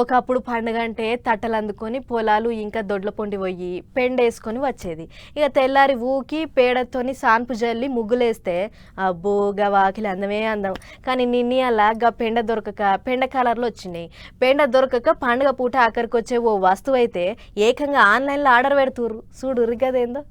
ఒకప్పుడు పండుగ అంటే తట్టలు అందుకొని పొలాలు ఇంకా దొడ్ల పొండి పోయి పెండేసుకొని వచ్చేది. ఇక తెల్లారి ఊకి పేడతోని సాన్పు జల్లి ముగ్గులేస్తే అబ్బో గా వాకిలి అందమే అందం. కానీ నిన్నీ అలా గా పెండ దొరకక పెండ కలర్లు వచ్చినాయి. పెండ దొరకక పండుగ పూట ఆఖరికి వచ్చే ఓ వస్తువు అయితే ఏకంగా ఆన్లైన్లో ఆర్డర్ పెడుతురు చూడు గదేందో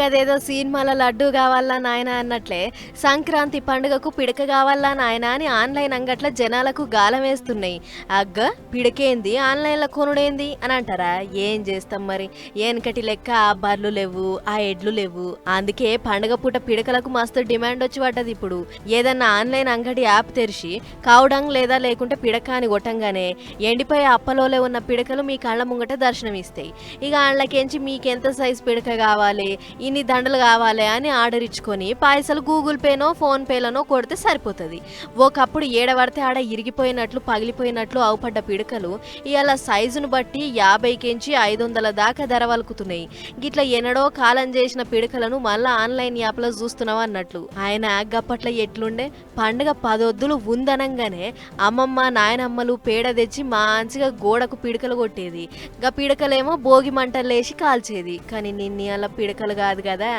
గదేదో సినిమాల లడ్డు కావాలా నాయన అన్నట్లే. సంక్రాంతి పండుగకు పిడక కావాలా నాయన అని ఆన్లైన్ అంగట్ల జనాలకు గాలం వేస్తున్నాయి. అగ్గ పిడకేంది? ఆన్లైన్లో కొనుడేంది? అని అంటారా? ఏం చేస్తాం మరి? ఏనకటి లెక్క ఆ బర్లు లేవు ఆ ఎడ్లు లేవు. అందుకే పండుగ పూట పిడకలకు మస్తు డిమాండ్ వచ్చి పడ్డది ఇప్పుడు. ఏదన్నా ఆన్లైన్ అంగడి యాప్ తెరిచి కావడం లేదా లేకుంటే పిడక అని కొట్టంగానే ఎండిపోయే అప్పలోలే ఉన్న పిడకలు మీ కళ్ళ ముంగట దర్శనమిస్తాయి. ఇక వాళ్ళకెంచి మీకెంత సైజ్ పిడక కావాలి? ఇన్ని దండలు కావాలి అని ఆర్డర్ ఇచ్చుకొని పైసలు గూగుల్ పేనో ఫోన్ పేలనో కొడితే సరిపోతుంది. ఒకప్పుడు ఏడబడితే ఆడ ఇరిగిపోయినట్లు పగిలిపోయినట్లు అవుపడ్డ పిడకలు ఇవాళ సైజును బట్టి యాభైకించి ఐదు వందల దాకా ధర వలుకుతున్నాయి. గిట్ల ఎన్నడో కాలం చేసిన పిడకలను మళ్ళా ఆన్లైన్ యాప్లో చూస్తున్నావు అన్నట్లు. ఆయన గప్పట్ల ఎట్లుండే? పండుగ పదొద్దులు ఉందనంగానే అమ్మమ్మ నాయనమ్మలు పేడ తెచ్చి మంచిగా గోడకు పిడకలు కొట్టేది. గా పిడకలేమో భోగి మంటలేసి కాల్చేది. కానీ నిన్న అలా పిడకలు కాదు కదా.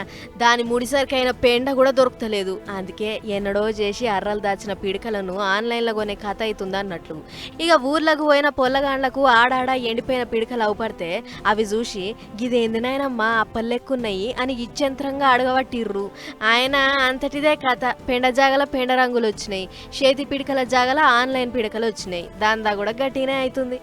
దాని ముడిసరికైన పెండ కూడా దొరుకుతలేదు. అందుకే ఎన్నడో చేసి అర్రలు దాచిన పిడకలను ఆన్లైన్లో కొనే కథ అవుతుంది అన్నట్లు. ఇక ఊర్లకు పోయిన పొల్లగాండ్లకు ఆడాడ ఎండిపోయిన పిడకలు అవుపడితే అవి చూసి గిదేందినాయనమ్మా అప్పల్లెక్కున్నాయి అని ఇచ్చంత్రంగా అడగబట్టిర్రు. ఆయన అంతటిదే కథ. పెండ జాగల పెండ రంగులు వచ్చినాయి చేతి పిడకల జాగల ఆన్లైన్ పిడకలు వచ్చినాయి దాందా కూడా గట్టినే అవుతుంది